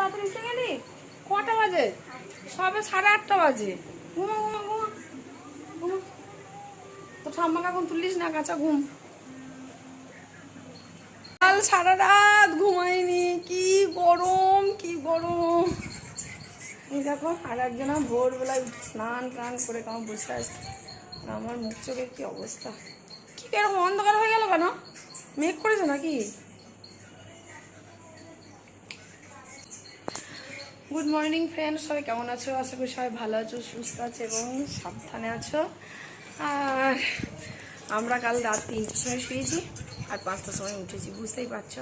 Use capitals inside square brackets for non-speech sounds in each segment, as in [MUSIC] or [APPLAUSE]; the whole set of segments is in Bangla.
তাড়াতাড়ি উঠে গেলি কটা বাজে? সবে সাড়ে আটটা বাজে। ঘুমা ঘুমা ঘুমা। ঘুমা। তো ঠাম্মাকে এখন তুলিস না, কাঁচা ঘুম। কাল সারা রাত ঘুমাইনি। কি গরম কি গরম। এই দেখো, আর একজনা ভোরবেলায় স্নান টান করে কেমন বসে আছে। আমার মুখ চোখের কি অবস্থা? কি এরকম অন্ধকার হয়ে গেল কেন? মেঘ করেছে নাকি? গুড মর্নিং ফ্রেন্ড সবাই কেমন আছো? আশা করি সবাই ভালো আছো, সুস্থ আছো এবং সাবধানে আছো। আর আমরা কাল রাত তিনটের সময় শুয়েছি আর পাঁচটার সময় উঠেছি, বুঝতেই পারছ?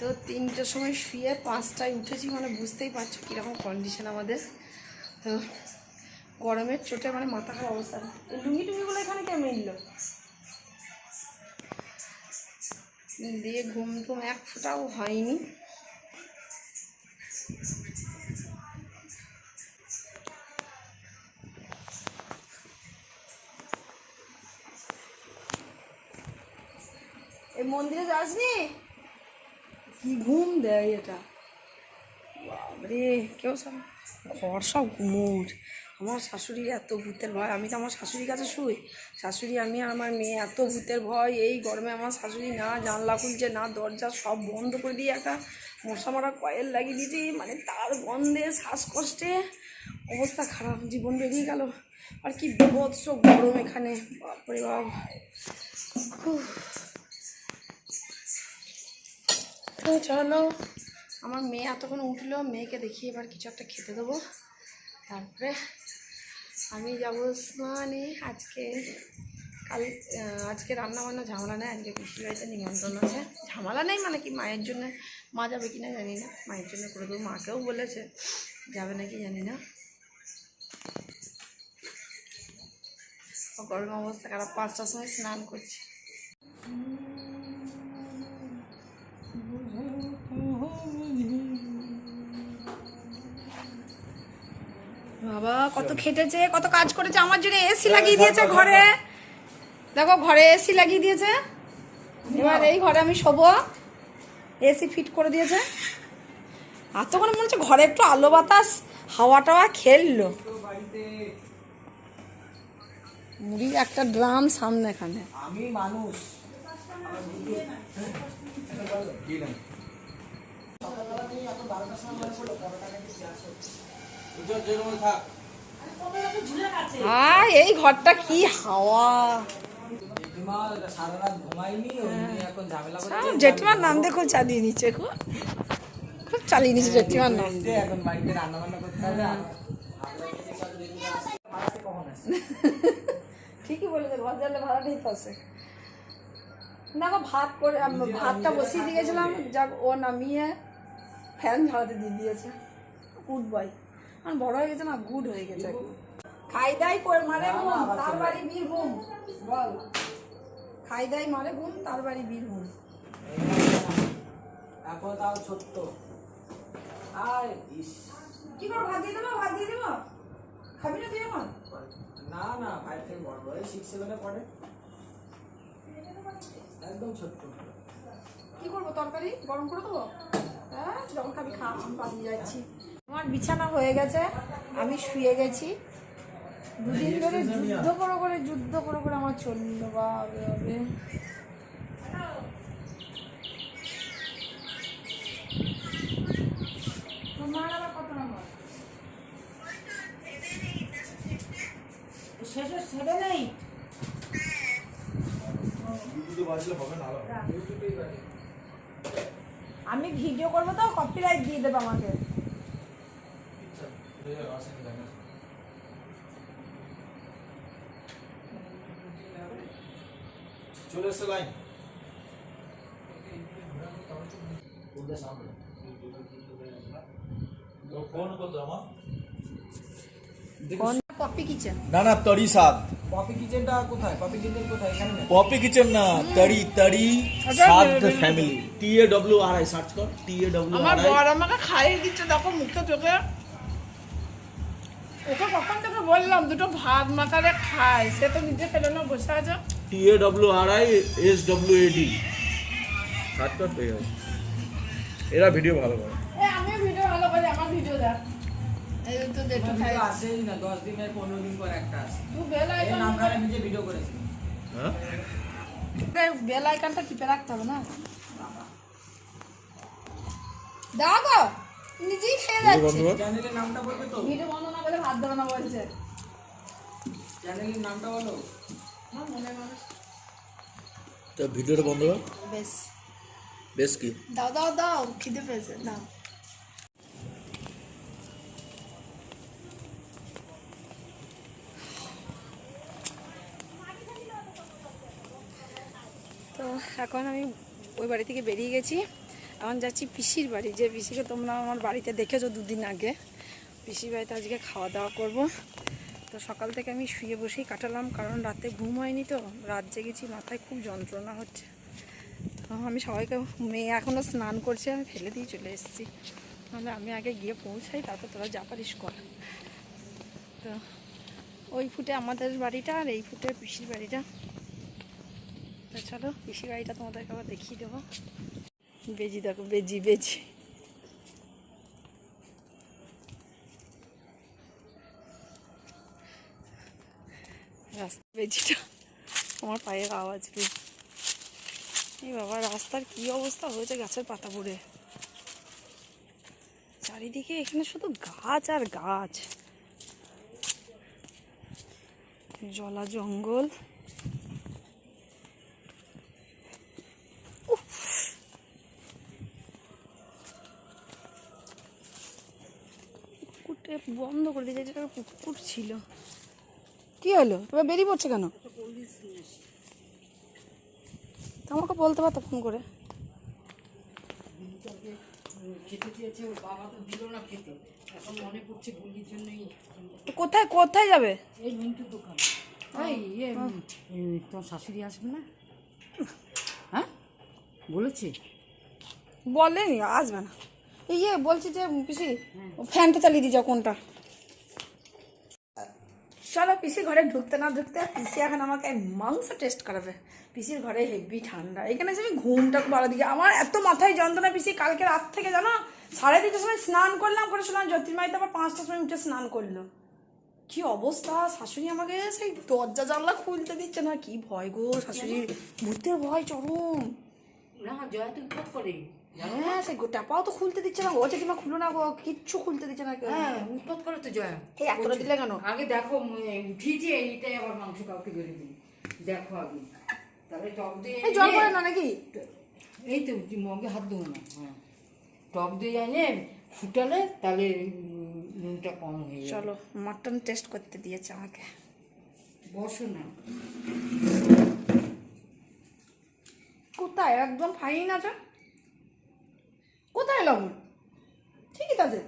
তো তিনটের সময় শুয়ে পাঁচটায় উঠেছি মানে বুঝতেই পারছ কীরকম কন্ডিশন আমাদের। তো গরমের চোটে মানে মাথা খাওয়া অবস্থা। লুঙ্গি টুঙ্গিগুলো এখানে কে মিললো? দিয়ে ঘুম টুম এক ফোঁটাও হয়নি। এই মন্দিরে যাসনি? কি ঘুম দেয় এটা? বাবরে কেউ সব ঘর সব ঘুমোর। আমার শাশুড়ির এত ভূতের ভয়, আমি তো আমার শাশুড়ির কাছে শুই। শাশুড়ি, আমি আর আমার মেয়ে এত ভূতের ভয়, এই গরমে আমার শাশুড়ি না, জানলা খুলছে না, দরজা সব বন্ধ করে দিয়ে একটা মশা মারা কয়েল লাগিয়ে দিয়েছি মানে তার গন্ধে, শ্বাসকষ্টে। অবস্থা খারাপ, জীবন বেরিয়ে গেল। আর কি বিভৎস গরম এখানে, বাপরে বাপ। চলো, আমার মেয়ে এতক্ষণ উঠল, মেয়েকে দেখিয়ে এবার কিছু একটা খেতে দেবো। তারপরে আমি যাব স্নানে আজকে, কাল আজকে রান্না বান্না ঝামেলা নেই, আজকে পিসির বাড়িতে নিমন্ত্রণ আছে। ঝামেলা নেই মানে কি, মায়ের জন্য, মা যাবে কি না জানি না, মায়ের জন্য করে দেবো, মাকেও বলেছে, যাবে নাকি জানি না। গরম অবস্থা খারাপ, পাঁচটার সময় স্নান করছি। বাবা কত খেটেছে কত কাজ করেছে আমার জন্য এসি লাগিয়ে দিয়েছে ঘরে। দেখো ঘরে এসি লাগিয়ে দিয়েছে। এবার এই ঘরে আমি শোবো। এসি ফিট করে দিয়েছে। আর তখন মনে হচ্ছে ঘরে একটু আলো বাতাস হাওয়া টাওয়া খেললো। মুড়ির একটা ড্রাম সামনে এখানে। আমি মানুষ। নিয়ে এখন ঝামেলা আহ, করছে জেঠিমার নাম দিয়ে খুব চালিয়ে নিচ্ছে খুব। খুব চালিয়ে নিচ্ছে জেঠিমার নাম? [LAUGHS] ঠিকই বলেছে ঘর জ্বালে ভাড়াটাই ফসে। দেখো ভাত করে ভাতটা বসিয়ে দিয়ে গেছিলাম যাক ও নামিয়ে ফ্যান ঝাড়াতে দিয়ে দিয়েছে। Good boy. আমার বড় হয়ে গেছে না গুড হয়ে গেছে একদম। খাই দাই করে মারে ঘুম তার বাড়ি বীরভূম বল। খাই দাই মারে ঘুম তার বাড়ি বীরভূম এখন তাও ছোট্ট। আর ইস। কি করো ভাত দিয়ে দেবো ভাত দিয়ে দেবো? খাবি না তুই এখন? না না ফাইভ থেকে বড় বড় সিক্স সেভেনে পড়ে। একদম ছোট্ট। কি করব তরকারি গরম করে দেবো? হ্যাঁ যখন খাবি খা আমি পালিয়ে যাচ্ছি। আমার বিছানা হয়ে গেছে আমি শুয়ে গেছি। দুদিন ধরে যুদ্ধ করে করে যুদ্ধ করে করে আমার চলল বাবে বাবে তোমার আবার কত নম্বর? শেষে নেই আমি ভিডিও করব তো কপিরাইট দিয়ে দেবো আমাকে। চলে এসছে লাইন। আমার। পপি কিচেন। না না তরি সাদ পপি কিচেনটা কোথায়? পপি কিচেন কোথায়? এখানে না পপি কিচেন না তরি তরি সাদ family. T A W R I search কর T A W R I. বর আমাকে খাইয়ে দিচ্ছে দেখো মুখে চোখে। ওকে কখন থেকে বললাম? দুটো ভাত মাখারে খায়। সে তো নিজে খেলে না বসে আছে। T A W R I S W A D search পেয়ে যাবে এরা ভিডিও ভালো করে। এই আমিও ভিডিও ভালো করি আমার ভিডিও দেখ। এই তো দেখো আসেই না দশ দিনের পনেরো দিন পর একটা আসে। তুই বেল এই আইকন নামখানে নিজে ভিডিও করেছি। হ্যাঁ? বেল আইকনটা টিপে রাখতে হবে না? দাও গো। নিজেই খেয়ে যাচ্ছে। চ্যানেলের নামটা বলবে তো? ভিডিও বন্ধ না বলে ভাত দেবে না বলছে চ্যানেলের নামটা বলো। আমার মনে মানুষ। তো ভিডিওটা বন্ধ কর বেশ। বেশ কি? দাও দাও দাও খিদে পেয়েছে দাও। তো এখন আমি ওই বাড়ি থেকে বেরিয়ে গেছি। এখন যাচ্ছি পিসির বাড়ি। যে পিসিকে তোমরা আমার বাড়িতে দেখেছ দুদিন আগে। পিসির বাড়িতে আজকে খাওয়া দাওয়া করব। তো সকাল থেকে আমি শুয়ে বসেই কাটালাম, কারণ রাতে ঘুম হয়নি তো। রাত জেগেছি, মাথায় খুব যন্ত্রণা হচ্ছে। তো আমি সবাইকে, মেয়ে এখনও স্নান করছে, আমি ফেলে দিয়ে চলে এসেছি। তাহলে আমি আগে গিয়ে পৌঁছাই, তারপর তোরা যা পারিস কর। তো ওই ফুটে আমাদের বাড়িটা আর এই ফুটে পিসির বাড়িটা। তো চলো, পিসির বাড়িটা তোমাদেরকে আবার দেখিয়ে দেবো। বেজি দেখো, বেজি বেজি। রাস্তা বেজিটা, আমার পায়ের আওয়াজ পেয়ে এই বাবা, রাস্তার কি অবস্থা হয়েছে গাছের পাতা পড়ে। চারিদিকে এখানে শুধু গাছ আর গাছ। জলা জঙ্গল উফ। পুকুরটা বন্ধ করে দিয়েছে যেটা পুকুর ছিল। কি হলো? এবার বেরিয়ে পড়ছে কেন? তা আমাকে বলতে পারতো ফোন করে। মনে কোথায় কোথায় যাবে? এই মিন্টুর দোকান। ইয়ে তোর শাশুড়ি আসবে না? হ্যাঁ? বলেছে? বলেনি আসবে না। ইয়ে বলছি যে, পিসি, ফ্যানটা চালিয়ে যাও, কোনটা? চলো পিসির ঘরে ঢুকতে না ঢুকতে পিসি এখন আমাকে মাংস টেস্ট করাবে। পিসির ঘরে হেভি ঠান্ডা। এখানে আমি ঘুমটা ভালো দিকে আমার এত মাথায় যন্ত্রণা পিসি, কালকে রাত থেকে জানো? সাড়ে তিনটার সময় স্নান করলাম, করে শুনলাম জ্যোতির্মাইতে আবার পাঁচটার সময় উঠে স্নান করল। কি অবস্থা? শাশুড়ি আমাকে সেই দরজা জানলা খুলতে দিচ্ছে না। কি ভয় গো, শাশুড়ির। ভূতের ভয়, চরম। না জয়া তো উৎপাত করে হ্যাঁ সে গোটা পাও তো খুলতে দিচ্ছে না ও খুলো না গো কিচ্ছু খুলতে দিচ্ছে না হ্যাঁ উৎপাত করে তো জয়া। এই এতটা দিলে কেন? আগে দেখো উঠিয়েছে এইটাই আবার মাংস কাউকে বেড়ে দিই। দেখো আগে। তাহলে টক দিয়ে জল করে না নাকি? এই তো তুই মগে হাত দেবো না। হ্যাঁ। টক দিয়ে এনে ফুটালে তাহলে নুনটা কম হয়ে চলো মাটন টেস্ট করতে দিয়েছে আমাকে। বসো না। কোথায়? একদম ফাইন আছে কোথায় লবণ? ঠিকই আছে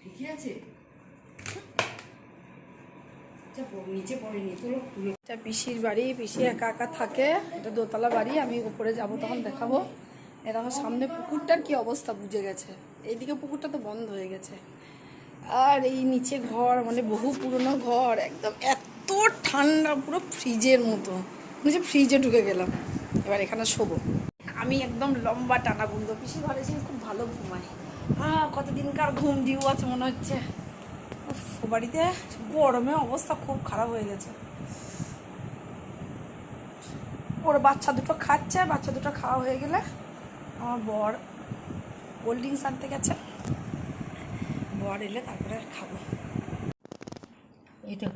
ঠিকই আছে। নিচে পড়েনি তোলো। এটা পিসির বাড়ি পিসি একা একা থাকে এটা দোতলা বাড়ি আমি উপরে যাব তখন দেখাবো। এটা আমার সামনে পুকুরটার কি অবস্থা বুঝে গেছে। এইদিকে পুকুরটা তো বন্ধ হয়ে গেছে। আর এই নিচে ঘর মানে বহু পুরনো ঘর একদম এত ঠান্ডা পুরো ফ্রিজের মতো। নিচে ফ্রিজে ঢুকে গেলাম। এবার এখানে শোবো। আমি একদম লম্বা টানা বুন্ধ পিসি ঘরে এসে খুব ভালো ঘুমাই হ্যাঁ কতদিনকার ঘুম দিও আছে মনে হচ্ছে। বাড়িতে গরমে অবস্থা খুব খারাপ হয়ে গেছে। ওর বাচ্চা দুটো খাচ্ছে, বাচ্চা দুটো খাওয়া হয়ে গেলে আমার বর কোল্ড ড্রিঙ্কস আনতে গেছে। বর এলে তারপরে খাব। এটা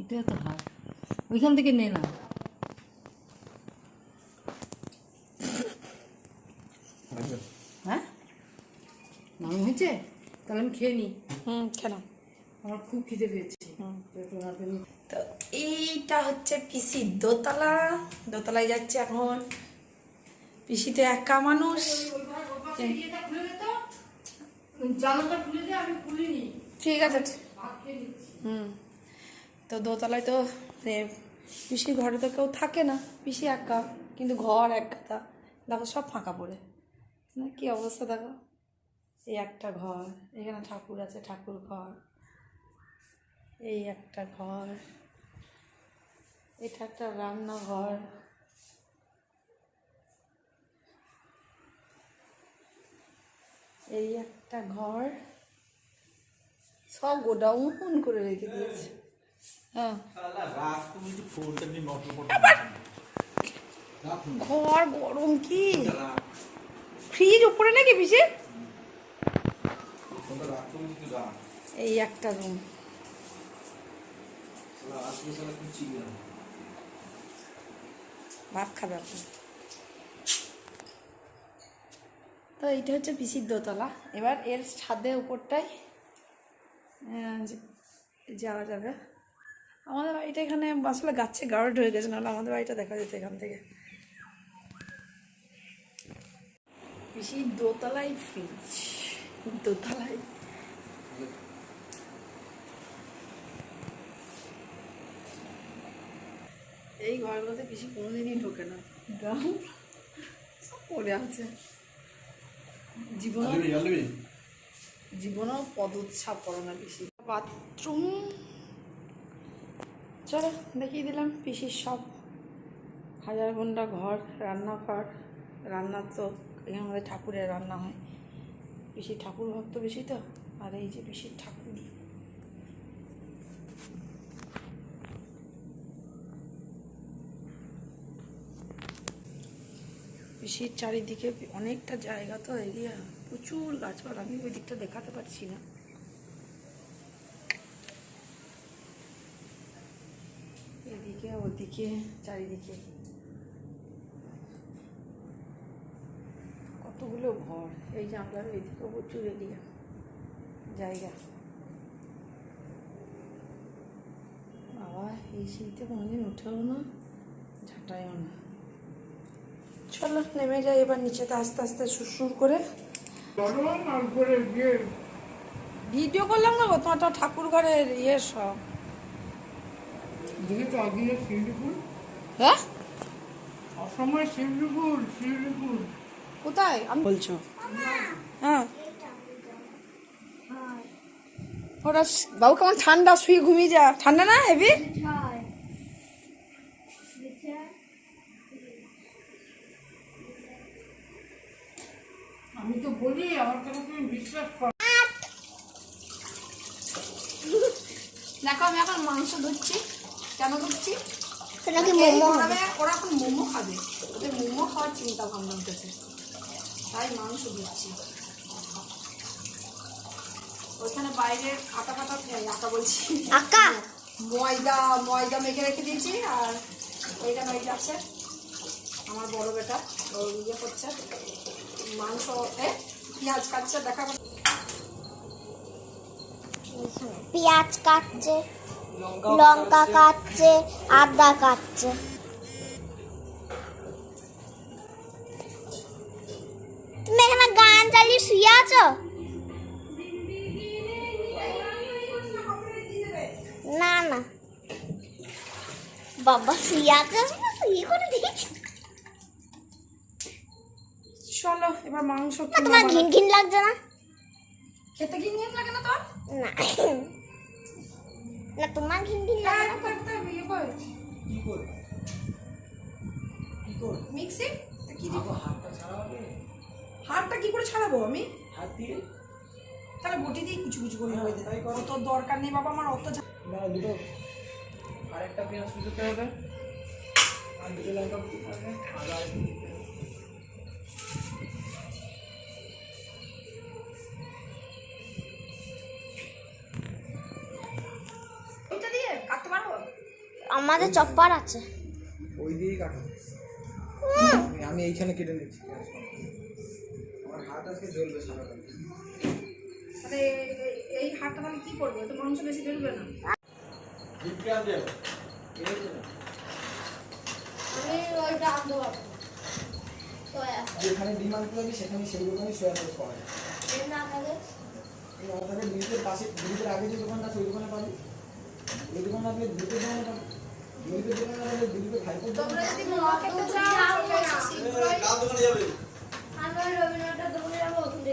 এটা তো হাত ওইখান থেকে নে না হ্যাঁ নাম হয়েছে? তাহলে আমি খেয়ে নিই। হুম খেলাম আমার খুব খিদে পেয়েছে। তো এইটা হচ্ছে পিসি দোতলা। দোতলায় যাচ্ছে এখন। পিসি তো একা মানুষ। জানাটা খুলে দে আমি খুলিনি। ঠিক আছে। হুম। তো দোতলায় তো এ, পিসির ঘরে তো কেউ থাকে না। পিসি একা কিন্তু ঘর এক কথা দেখো সব ফাঁকা পড়ে। না কি অবস্থা দেখো। এই একটা ঘর এখানে ঠাকুর আছে ঠাকুর ঘর। এই একটা ঘর। এটা একটা রান্নাঘর। এই একটা ঘর। সব গোডাউন ফোন করে রেখে দিয়েছে। হ্যাঁ। ঘর গরম কি? ফ্রিজ উপরে নাকি পিসে এই একটা রুম ভাত খাবে তো এইটা হচ্ছে পিসির দোতলা। এবার এর ছাদে উপরটাই যাওয়া যাবে। আমাদের বাড়িটা এখানে আসলে গাছে গার্ড হয়ে গেছে, নাহলে আমাদের বাড়িটা দেখা যেত এখান থেকে। পিসির দোতলায় ফ্রিজ দোতলায়। এই ঘরগুলোতে পিসি কোনোদিনই ঢোকে না। ড্রাম? সব পড়ে আছে। জীবন জীবনেও পদোচ্ছাপ করে না পিসি। বাথরুম। চলো দেখিয়ে দিলাম পিসির সব। হাজার ঘণ্টা ঘর রান্নাঘর রান্না তো এখানে আমাদের ঠাকুরের রান্না হয়। পিসি ঠাকুর ভক্ত বেশি তো? আর এই যে পিসির ঠাকুর। পিসির চারিদিকে অনেকটা জায়গা তো এরিয়া প্রচুর গাছপালা। আমি ওই দিকটা দেখাতে পারছি না। এদিকে, ওদিকে, চারিদিকে। কতগুলো ঘর? এই জানলার ওইদিকে প্রচুর এরিয়া জায়গা। বাবা এই শীতে কোনোদিন উঠেও না ঝাঁটায়ও না। চলো নেমে যাই এবার নিচেতে আস্তে আস্তে করে। ভিডিও করলাম না গো তোমার ঠাকুর ঘরের ইয়ে সব। হ্যাঁ? অসময় শিলিগুড় শিলিগুড়। কোথায়? আমি বলছো। হ্যাঁ। ওরা বাবু কেমন ঠান্ডা শুয়ে ঘুমিয়ে যা। ঠান্ডা না হেবি আমি তো বলি আমার কথা তুমি বিশ্বাস কর। দেখো আমি এখন মাংস ধুচ্ছি কেন গরমে ওরা এখন মোমো খাবে। ওদের মোমো খাওয়ার চিন্তা ভাবনা উঠেছে। তাই মাংস ধুচ্ছি ওইখানে বাইরে আটা কাটা আটা বলছি। আকা! ময়দা ময়দা মেখে রেখে দিয়েছি আর ওইটা মেখে আছে। আমার বড় বেটা ও ইয়ে করছে। মাংস এ পেঁয়াজ কাটছে দেখা পেঁয়াজ কাটছে লঙ্কা কাটছে আদা কাটছে তুমি এখানে চালিয়ে শুয়ে আছো? না না। বাবা শুয়ে আছে? শুয়ে করে দিয়েছি। চলো এবার মাংস না তোমার ঘিন ঘিন লাগছে না? খেতে কি নিয়ে লাগে না তোর না। না তোমার ঘিন ঘিন লাগে না? কোথায় ইয়ে কর। কি করে? মিক্সি? কি দিব? হাতটা ছাড়া হবে। হাড়টা কি করে ছাড়াবো আমি? হাত দিয়ে? তাহলে বটি দিয়ে কুচু কুচু করে হয়ে তাই করো। অত দরকার নেই বাবা আমার অত না দুটো। আরেকটা পেঁয়াজ কুচোতে হবে। আর দুটো লঙ্কা কুচোতে হবে। আদা আমাদের চপ্পার আছে। ওই দিয়েই কাটো। আমি- আমি এইখানে কেটে নিচ্ছি। এই- এই হাড়টা তাহলে কি করব? তো মাংস বেশি বেরোবে না। যেখানে ডিম আনতে যাবি সেখানে সেই দোকানে সোয়া সস পাওয়া যায়। আমাদের ব্রিজের পাশে ব্রিজের আগে যে দোকানটা ওই দোকানে পাবি। ওই দোকানে না পেলে দোকানে পাবি তোমরা যদি মোয়া খেতে চাও যাব?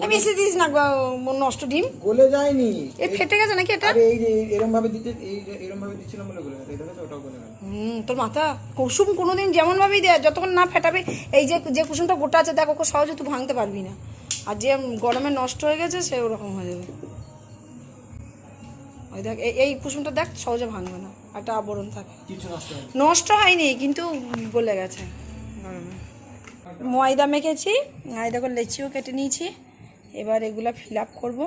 বেশি দিস না নষ্ট ডিম। গলে যায়নি। এ ফেটে গেছে নাকি এটা? আরে এই যে ভাবে দিতে এই যে ভাবে দিচ্ছিলাম বলে গলে গেছে। এই দেখেছ? ওটাও গলে গেল। হুম তোর মাথা কুসুম কোনোদিন যেমনভাবেই দেয় যতক্ষণ না ফেটাবে এই যে যে কুসুমটা গোটা আছে দেখ ওকে সহজে তুই ভাঙতে পারবি না। আর যে গরমে নষ্ট হয়ে গেছে সে ওরকম হয়ে যাবে। ওই দেখ এই- কুসুমটা দেখ সহজে ভাঙবে না। একটা আবরণ থাকে। কিছু নষ্ট হয়নি। নষ্ট হয়নি কিন্তু গলে গেছে। গরমে ময়দা মেখেছি আর দেখো লেচিও কেটে নিয়েছি। এবার এগুলো ফিল আপ করব।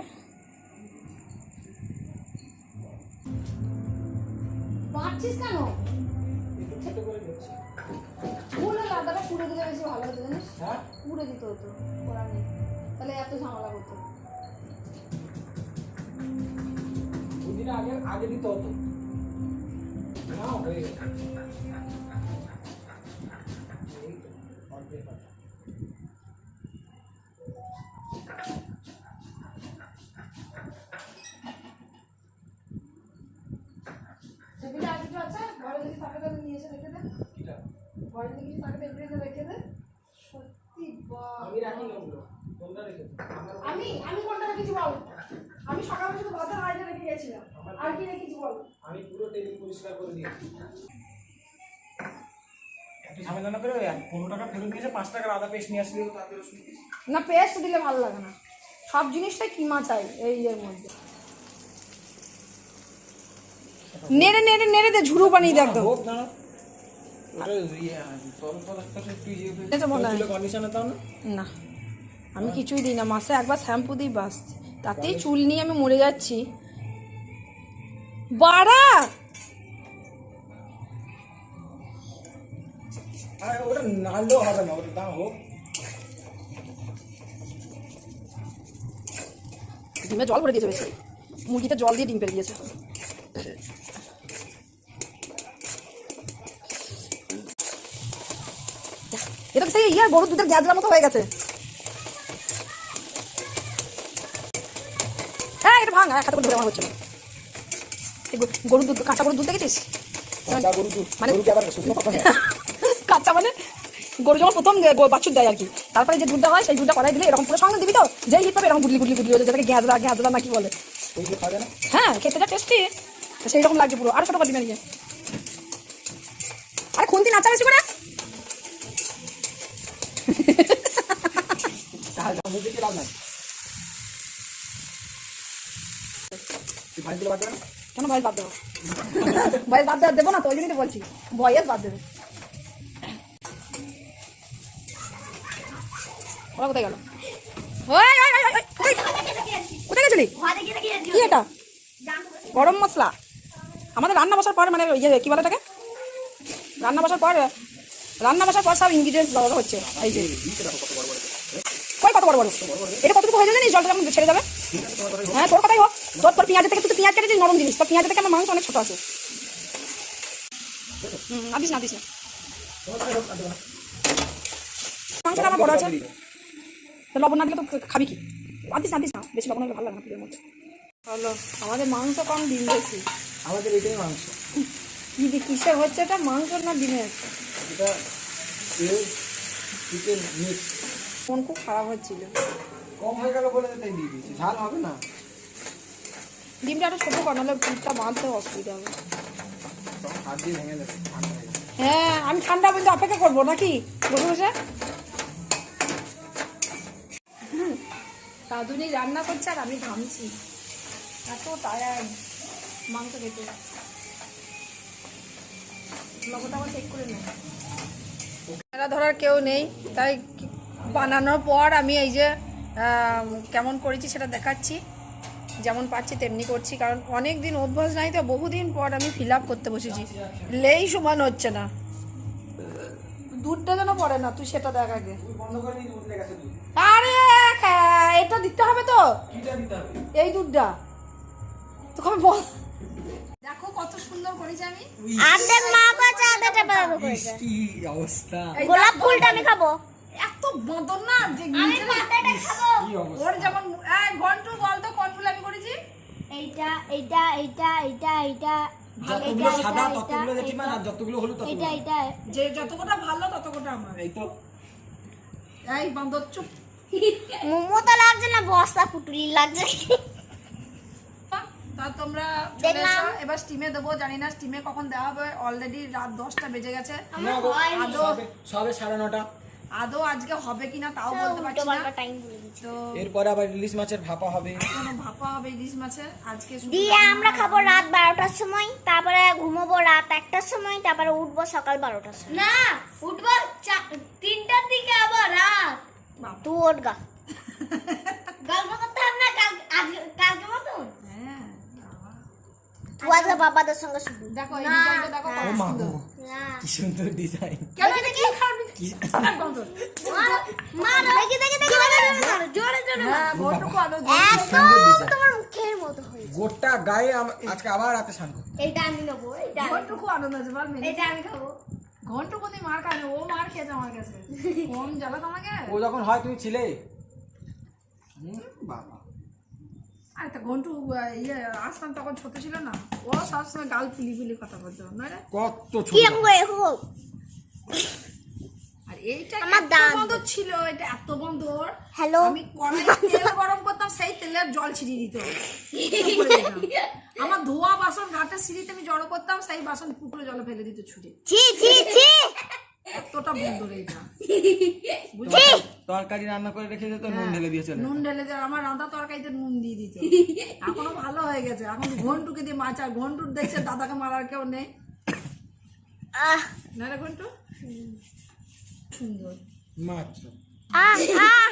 পুরো দিলে বেশি ভালো হতো জানিস? হ্যাঁ? পুরো দিতে হতো করার নেই। তাহলে এত ঝামেলা করতো। আগে আগে দিতে হতো। না হয়ে গেছে এই তো, অর্ধেক কথা। টেবিলে আর কিছু আছে ঘরে যদি থাকে তাহলে নিয়ে এসে রেখে দে কিটা? ঘরে যদি কিছু থাকে টেবিলে এসে রেখে দে সত্যি বাপ আমি রাখি না ওগুলো তোমরা রেখেছো আমার আমি আমি কোনটা রেখেছি বল আমি সকালে শুধু ভাতের হাঁড়িটা রেখে গেছিলাম আর কি রেখেছি বল আমি পুরো টেবিল পরিষ্কার করে দিয়েছি একটু ঝামেলা না করে ওই এক পনেরো টাকা ফেরত দিয়েছে পাঁচ টাকার না পেস্ট দিলে ভালো লাগে না। সব জিনিসটাই কিমা চাই এই এর মধ্যে। নেড়ে নেড়ে নেড়ে দে ঝুড়ো বানিয়ে দে একদম হোক না। ওটা ইয়ে ইয়ে না আমি কিছুই দিই না। মাসে একবার শ্যাম্পু দিই বাস। তাতেই চুল নিয়ে আমি মরে যাচ্ছি। বাড়া! আর ওটা নাড়লেও হবে না ওটা দাম হোক ডিমে জল ভরে দিয়েছে বেশি। মুরগিতে জল দিয়ে ডিম পেরে দিয়েছে এটা সেই ইয়ে গরুর দুধের গ্যাজরার মতো হয়ে গেছে। হ্যাঁ এটা ভাঙ খাতে করে ধরে আমার হচ্ছে না। গরুর দুধ কাঁচা গরুর দুধ দেখেছিস? কাঁচা গরু দুধ মানে- গরুকে আবার শুকনো নেই মানে গরু যখন প্রথম বাছুর দেয় আর কি তারপরে যে দুধটা হয় সেই দুধটা করাই দিলে এরকম পুরো সঙ্গে দিবি তো যেই হিট পাবে এরকম গুডলি গুডলি গুডলি হয়ে যেটাকে গ্যাঁজরা গ্যাঁজরা নাকি বলে। ওই যে খাবে না হ্যাঁ খেতে যা টেস্টি সেই রকম লাগছে পুরো। আর ছোট করে দিবে নিয়ে। আরে খুন্তি নাচা বেশি করে। কেন ভয়েস বাদ দেবো? ভয়েস বাদ দেবো না তো ওই জন্যই তো বলছি। ভয়েস বাদ দেবে। ওরা কোথায় গেল? কোথায় গেছিলি? কি এটা? গরম মশলা? আমাদের রান্না বসার পর মানে ইয়ে কি বলে এটাকে? রান্না বসার পর, রান্না বসার পর সব ইনগ্রিডিয়েন্টস ব্যবহার হচ্ছে। এই যে। কই কত বড় বড়? এটা কতটুকু হয়ে যাবে না জলটা যখন ছেড়ে যাবে। হ্যাঁ তোর কথাই হোক। তোর তোর পেঁয়াজের থেকে তুই পেঁয়াজ কেটেছিস, নরম জিনিস। তোর পেঁয়াজের থেকে আমার মাংস অনেক ছোট আছে। হুম না দিস না দিস না। মাংসটা আমার বড় আছে। লবণ না দিলে তো খাবি কি? আর দিস না বেশি লবণ হলে ভালো লাগে না পুজোর মধ্যে। হলো আমাদের মাংস কম ডিম বেশি। আমাদের এটাই মাংস। কি দি- কিসের হচ্ছে এটা? মাংস না ডিমের? এটা তেল চিকেন মিক্স। মন খুব খারাপ হচ্ছিল। কম হয়ে গেল বলে তাই দিয়ে দিয়েছি ঝাল হবে না। ডিমটা একটু ছোটো কর নাহলে পুরটা বাঁধতে অসুবিধা হবে। হাত দিয়ে ভেঙে যাবে হ্যাঁ আমি ঠান্ডা পর্যন্ত অপেক্ষা করব নাকি বসে বসে? রাঁধুনি রান্না করছে আর আমি ঘামছি। এত টায়ার্ড মাংস খেতে। লবণটা চেক করে ক্যামেরা ধরার কেউ নেই তাই বানানোর পর আমি এই যে কেমন করেছি সেটা দেখাচ্ছি। যেমন পাচ্ছি তেমনি করছি কারণ অনেক দিন অভ্যাস নাই তো বহুদিন পর আমি ফিল আপ করতে বসেছি। লেই সমান হচ্ছে না। দুধটা যেন পড়ে না তুই সেটা দেখ আগে। আরে! এটা দিতে হবে তো? কিটা দিতে হবে? এই দুধটা। তোকে বল দেখো কত সুন্দর করেছি আমি। আর্ধেক মা বাচ্চা আর্ধেকটা বেলানো করেছে। কি অবস্থা। গোলাপ ফুলটা আমি খাব। এত বদন না যে আমি পাতাটা খাব। ওর যেমন এই ঘন্টু বলতো কোন ফুল আমি করেছি। এইটা এইটা এইটা এইটা এইটা। যতগুলো এইটা, সাদা ততগুলো জেঠিমা আর যতগুলো হলুদ এইটা ততগুলো। এইটা যে যতটা ভালো ততটা আমার। এই তো। এই বান্দর চুপ। মোমো তো লাগছে না বস্তা পুটুলি লাগছে। তা তোমরা চলে দেখলাম। এসো এবার স্টিমে দেবো জানি না স্টিমে কখন দেওয়া হবে অলরেডি রাত দশটা বেজে গেছে। আদৌ সবে- সাড়ে নটা। আদৌ আজকে হবে কিনা তাও বলতে পারছি না। তো এরপরে আবার ইলিশ মাছের ভাপা হবে। কোনো ভাপা হবে ইলিশ মাছের আজকে দিয়ে আমরা খাব রাত বারোটার সময় তারপরে ঘুমোবো রাত একটার সময় তারপরে উঠবো সকাল বারোটার সময়। না উঠবো তিনটার দিকে আবার রাত। তুই গা। গল্প করতে হবে না কাল আজকে কালকে মতন? হ্যাঁ তুই আজকে বাবাদের সঙ্গে শুবি। দেখো এই ডিজাইনটা দেখো ও মা গো কি সুন্দর ডিজাইন কেন এটা কি খারাপ খারাপ গন্ধ? দেখি দেখি দেখি জোরে জোরে হ্যাঁ এত সুন্দর design। তোমার মুখের মতো হয়েছে। গোটা গায়ে আজকে আবার রাতে করব। এইটা আমি নেব এইটা আমি- ঘরটুকু আনন্দ আছে বল মেনে এইটা আমি খাব। ঘন্টুকু তুই মার খানে ও মার খেয়েছে আমার কাছে। কম জ্বালা তোমাকে ও যখন হয় তুমি ছিলে? হুম, বাবা। আর তা ঘন্টু ইয়ে আসতাম তখন ছোট ছিল না। ও সবসময় গাল ফুলি ফুলি কথা বলতো নয় রে কত ছোট কিরম করে হোক আর এইটা আমার এত বন্ধ ছিল এটা এত বন্ধ হ্যালো? আমি কড়াই তেল গরম করতাম সেই তেলের জল ছিটিয়ে দিত আমার ধোয়া বাসন ঘাটের সিঁড়িতে আমি জড়ো করতাম সেই বাসন পুকুরে জলে ফেলে দিত ছুটে। ছি ছি ছি! এতটা বন্ধ রে এটা। তরকারি রান্না করে রেখে দিত নুন ঢেলে দিয়ে চলে। নুন ঢেলে দিয়ে আমার রান্না তরকারিতে নুন দিয়ে দিত এখনও ভালো হয়ে গেছে। এখন ঘন্টুকে দিয়ে মাছ আর ঘন্টুর দেখছে দাদাকে মারার কেউ নেই। আহ। না রে ঘন্টু? সুন্দর। মাত্র।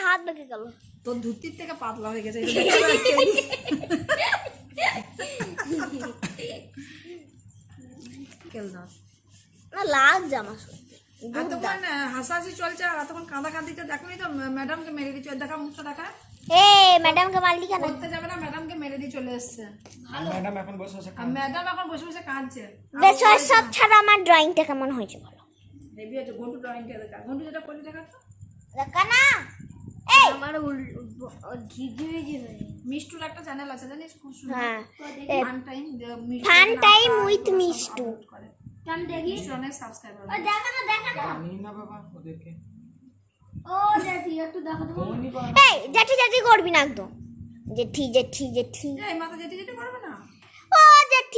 হাত বেঁকে গেল। তোর ধুতির থেকে পাতলা হয়ে গেছে না লাল জামা এতক্ষণ হাসাহাসি চলছে আর এতক্ষণ কাঁদা কাঁদিতে দেখনি তো ম্যাডামকে মেরে দিচ্ছে দেখা মুখটা দেখা। এ ম্যাডামকে মারলি কেন? করতে যাবে না ম্যাডামকে মেরে দিয়ে চলে এসছে। ম্যাডাম এখন বসে বসে ম্যাডাম এখন বসে বসে কাঁদছে। বেশ সব ছাড়া আমার ড্রয়িংটা কেমন হয়েছে হেভি আছে ঘন্টু ড্রয়িংটা দেখা। ঘন্টু যেটা করলি দেখা তো। দেখা না। এই! আমার হয়ে মিষ্টুর একটা চ্যানেল আছে জানিস? খুব সুন্দর। হ্যাঁ। Fun time fun time with Mishtu. করে। আমি দেখি। মিষ্টু অনেক সাবস্ক্রাইবার ও দেখা না দেখা না। জানি না বাবা ওদেরকে। ও দেখি একটু দেখা দেবো এই জেঠি জেঠি করবি না একদম। জেঠি জেঠি জেঠি। এই মাথা যেতে যেতে করবে না?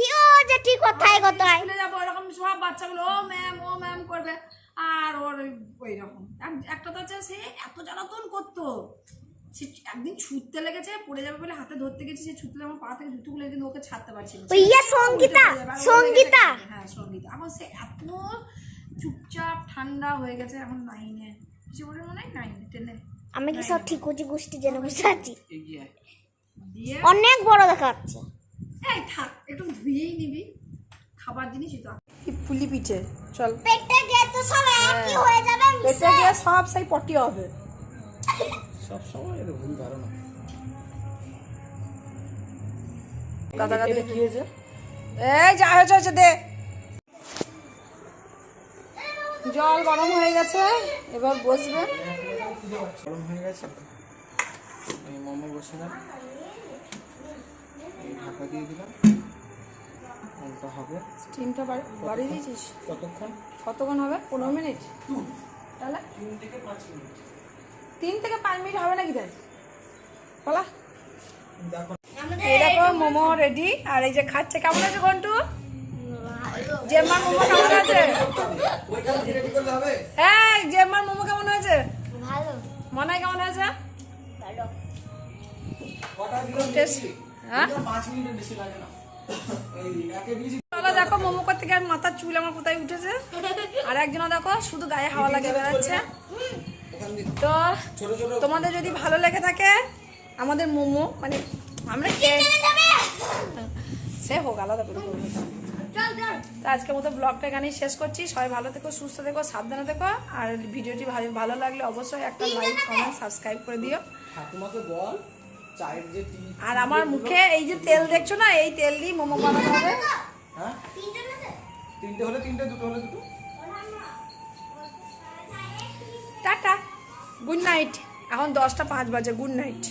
ও জেঠি ও জেঠি কোথায় কোথায় স্কুলে যাব এরকম সব বাচ্চাগুলো ও ম্যাম ও ম্যাম করবে। আর ওর ওই- রকম। একটা তো আছে সে এত জ্বালাতন করতো। সে একদিন ছুটতে লেগেছে পড়ে যাবে বলে হাতে ধরতে গেছে সে ছুটতে আমার পা থেকে জুতো খুলে একদিন ওকে ছাড়তে পারছি না। ইয়ে সঙ্গীতা সঙ্গীতা। হ্যাঁ সঙ্গীতা। এখন সে এত চুপচাপ ঠান্ডা হয়ে গেছে এখন নাইনে সে বলে মনে হয়? নাইনে টেনে আমি কি সব ঠিক করছি গোষ্ঠী জেনে বসে আছি। এগিয়ে আয়। দিয়ে অনেক বড় দেখা যাচ্ছে এই থাক একটু ধুয়েই নিবি। খাবার জিনিসই তো। কি পুলি পিঠে চল। পেটে গিয়ে তো সব একই হয়ে। যাবে পেটে গিয়ে সব সেই পটি হবে। সব সময় ভুল ধারণা। দাদা এটা দাদা। কি হয়েছে? এই যা হয়েছে হয়েছে দে। জল গরম হয়ে গেছে এবার বসবে। গরম হয়ে গেছে? আমি মোমো বসে না ঢাকা দিয়ে দিলাম। ওটা হবে। স্টিমটা বাড়িয়ে দিয়েছিস? কতক্ষণ? কতক্ষণ হবে? পনেরো মিনিট। তাহলে? তিন থেকে পাঁচ মিনিট। তিন থেকে পাঁচ মিনিট হবে নাকি তাই বলা এরকম মোমো রেডি আর এই যে খাচ্ছে কেমন আছে ঘন্টু? জেম্মার মোমো কেমন আছে? এই জেম্মার মোমো কেমন হয়েছে? ভালো। মনে হয় কেমন হয়েছে? টেস্ট হ্যাঁ? চলো দেখো মোমো করতে গিয়ে মাথার চুল আমার কোথায় উঠেছে। আর একজনও দেখো শুধু গায়ে হাওয়া লাগে বেড়াচ্ছে। তো তোমাদের যদি ভালো লেগে থাকে আমাদের মোমো মানে আমরা সে হোক আলাদা করে তো আজকের মতো ব্লগটা এখানেই শেষ করছি। সবাই ভালো থেকো সুস্থ থেকো সাবধানে থেকো। আর ভিডিওটি ভালো ভালো লাগলে অবশ্যই একটা লাইক কমেন্ট সাবস্ক্রাইব করে দিও। ঠাকুমাকে বল। চায়ের যে টি আর আমার মুখে এই যে তেল দেখছ না এই তেল দিয়ে মোমো বানানো হবে? হ্যাঁ? তিনটে হলে তিনটে দুটো হলে দুটো? টাটা গুড নাইট এখন দশটা পাঁচ বাজে গুড নাইট